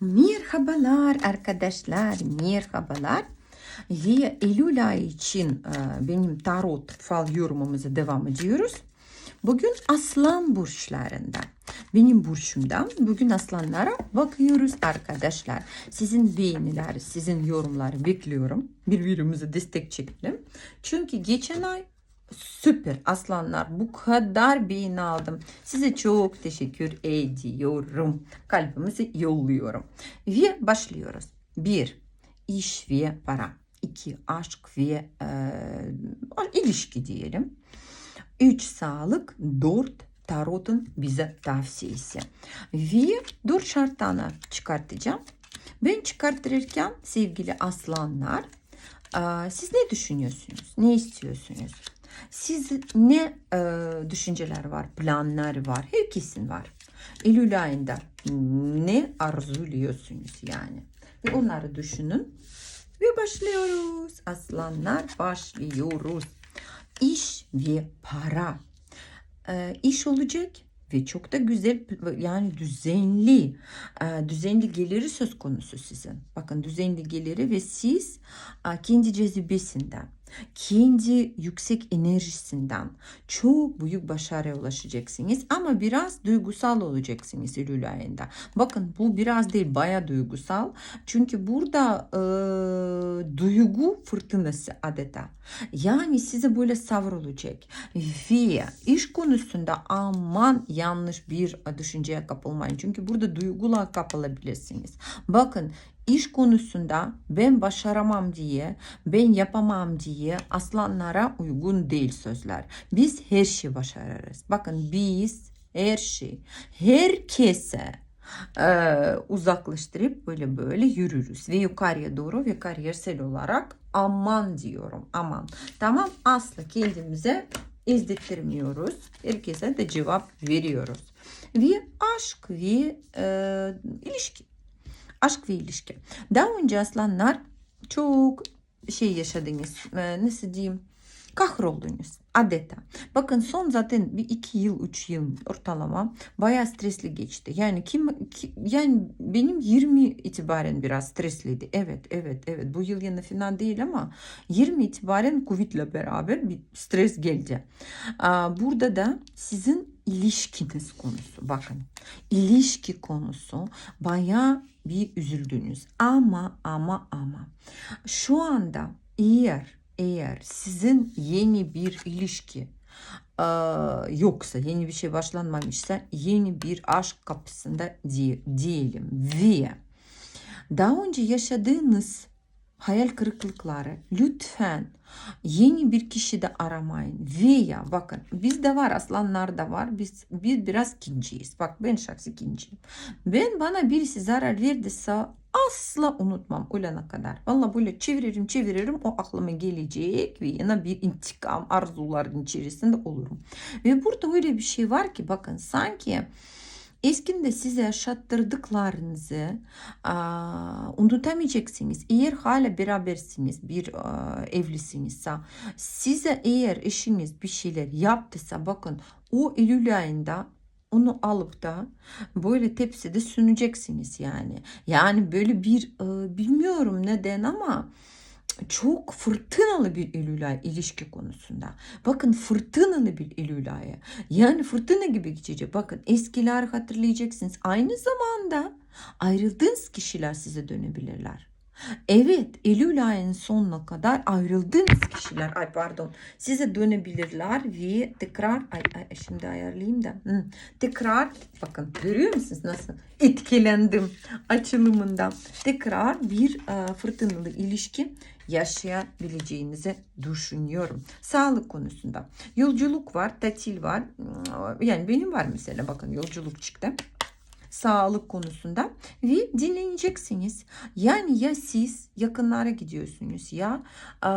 Merhabalar arkadaşlar, merhabalar. Eylül ayı için e, benim tarot fal yorumumuza devam ediyoruz. Bugün aslan burçlarında. Benim burçumdan bugün aslanlara bakıyoruz arkadaşlar. Sizin beğeniler, sizin yorumları bekliyorum. Birbirimize destek çekelim. Çünkü geçen ay Süper aslanlar bu kadar beğeni aldım. Size çok teşekkür ediyorum. Kalbimizi yolluyorum. Ve başlıyoruz. 1. İş ve para. 2. Aşk ve e, ilişki diyelim. 3. Sağlık. 4. Tarot'un bize tavsiyesi. Ve 4 şartını çıkartacağım. Ben çıkartırken sevgili aslanlar siz ne düşünüyorsunuz? Ne istiyorsunuz? Siz ne e, düşünceler var, planlar var, herkesin var. Eylül ayında ne arzuluyorsunuz yani? Ve onları düşünün. Ve başlıyoruz. Aslanlar başlıyoruz. İş ve para. E, iş olacak ve çok da güzel yani düzenli e, düzenli geliri söz konusu sizin. Bakın düzenli geliri ve siz e, kendi cezibesinden kendi yüksek enerjisinden çok büyük başarıya ulaşacaksınız ama biraz duygusal olacaksınız Eylül ayında. Bakın bu biraz değil baya duygusal çünkü burada e, duygu fırtınası adeta. Yani size böyle savrulacak ve iş konusunda aman yanlış bir düşünceye kapılmayın. Çünkü burada duygula kapılabilirsiniz. Bakın iş konusunda ben başaramam diye, ben yapamam diye aslanlara uygun değil sözler. Biz her şeyi başarırız. Bakın biz her şey, herkese e, uzaklaştırıp böyle böyle yürürüz ve yukarıya doğru ve kariyersel olarak aman diyorum aman. Tamam asla kendimize izlettirmiyoruz. Herkese de cevap veriyoruz. Ve aşk ve e, ilişki. Aşk ve ilişki. Daha önce aslanlar çok şey yaşadınız. E, nasıl diyeyim? kahroldunuz adeta. Bakın son zaten bir iki yıl, üç yıl ortalama bayağı stresli geçti. Yani kim, ki, yani benim 20 itibaren biraz stresliydi. Evet, evet, evet. Bu yıl yine final değil ama 20 itibaren Covid'le beraber bir stres geldi. Burada da sizin ilişkiniz konusu. Bakın ilişki konusu bayağı bir üzüldünüz. Ama ama ama şu anda eğer eğer sizin yeni bir ilişki e, yoksa yeni bir şey başlanmamışsa yeni bir aşk kapısında diyelim ve daha önce yaşadığınız hayal kırıklıkları lütfen yeni bir kişi de aramayın veya bakın bizde var aslanlar da var biz bir biraz kinciyiz bak ben şahsi kinciyim ben bana birisi zarar verdiyse asla unutmam ölene kadar. Valla böyle çeviririm çeviririm o aklıma gelecek ve yine bir intikam arzuların içerisinde olurum. Ve burada öyle bir şey var ki bakın sanki eskinde size yaşattırdıklarınızı a, unutamayacaksınız. Eğer hala berabersiniz, bir a, evlisinizse, size eğer eşiniz bir şeyler yaptıysa bakın o Eylül ayında onu alıp da böyle tepside suneceksiniz yani. Yani böyle bir e, bilmiyorum neden ama çok fırtınalı bir Eylül ayı ilişki konusunda. Bakın fırtınalı bir Eylül ayı. Yani fırtına gibi geçecek. Bakın eskiler hatırlayacaksınız. Aynı zamanda ayrıldığınız kişiler size dönebilirler. Evet, Eylül ayının sonuna kadar ayrıldığınız kişiler, ay pardon, size dönebilirler ve tekrar, ay, ay şimdi ayarlayayım da, hı, tekrar, bakın görüyor musunuz nasıl etkilendim açılımından. Tekrar bir e, fırtınalı ilişki yaşayabileceğinizi düşünüyorum. Sağlık konusunda yolculuk var, tatil var. Yani benim var mesela bakın yolculuk çıktı sağlık konusunda ve dinleneceksiniz. Yani ya siz yakınlara gidiyorsunuz ya e,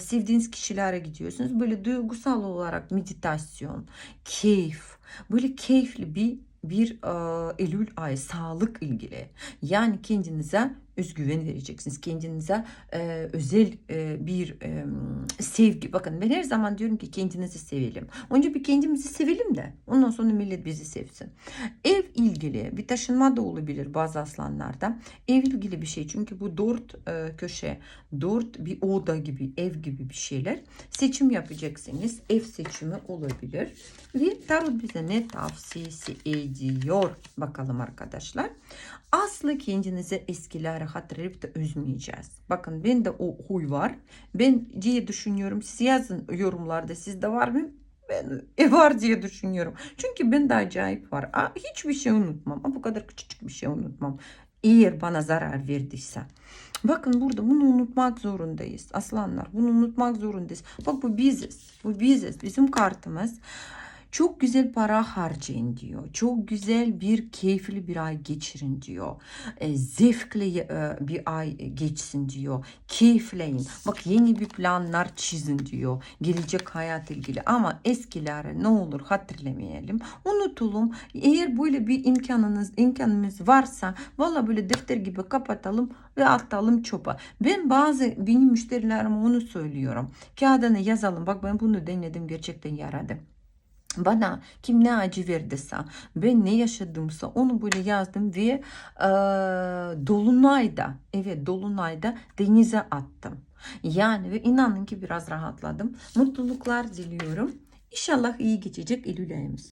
sevdiğiniz kişilere gidiyorsunuz. Böyle duygusal olarak meditasyon, keyif, böyle keyifli bir bir e, Eylül ayı sağlık ilgili. Yani kendinize özgüven vereceksiniz. Kendinize e, özel e, bir e, sevgi. Bakın ben her zaman diyorum ki kendinizi sevelim. Önce bir kendimizi sevelim de ondan sonra millet bizi sevsin. Ev ilgili bir taşınma da olabilir bazı aslanlarda. Ev ilgili bir şey. Çünkü bu dört e, köşe, dört bir oda gibi, ev gibi bir şeyler. Seçim yapacaksınız. Ev seçimi olabilir. Ve tarot bize ne tavsiyesi ediyor bakalım arkadaşlar. Asla kendinize hatırlayıp da üzmeyeceğiz. Bakın ben de o huy var. Ben diye düşünüyorum. Siz yazın yorumlarda sizde var mı? Ben e, var diye düşünüyorum. Çünkü ben de acayip var. Aa, hiçbir şey unutmam. Aa, bu kadar küçücük bir şey unutmam. Eğer bana zarar verdiyse. Bakın burada bunu unutmak zorundayız. Aslanlar bunu unutmak zorundayız. Bak bu biziz. Bu biziz. Bizim kartımız. Çok güzel para harcayın diyor. Çok güzel bir keyifli bir ay geçirin diyor. E, zevkle e, bir ay geçsin diyor. Keyifleyin. Bak yeni bir planlar çizin diyor. Gelecek hayat ilgili. Ama eskileri ne olur hatırlamayalım. Unutulum. Eğer böyle bir imkanınız imkanımız varsa valla böyle defter gibi kapatalım ve atalım çöpe. Ben bazı benim müşterilerime onu söylüyorum. Kağıdına yazalım. Bak ben bunu denedim gerçekten yaradı. Bana kim ne acı verdiyse, ben ne yaşadımsa onu böyle yazdım ve e, dolunayda, evet dolunayda denize attım. Yani ve inanın ki biraz rahatladım. Mutluluklar diliyorum. İnşallah iyi geçecek Eylül ayımız.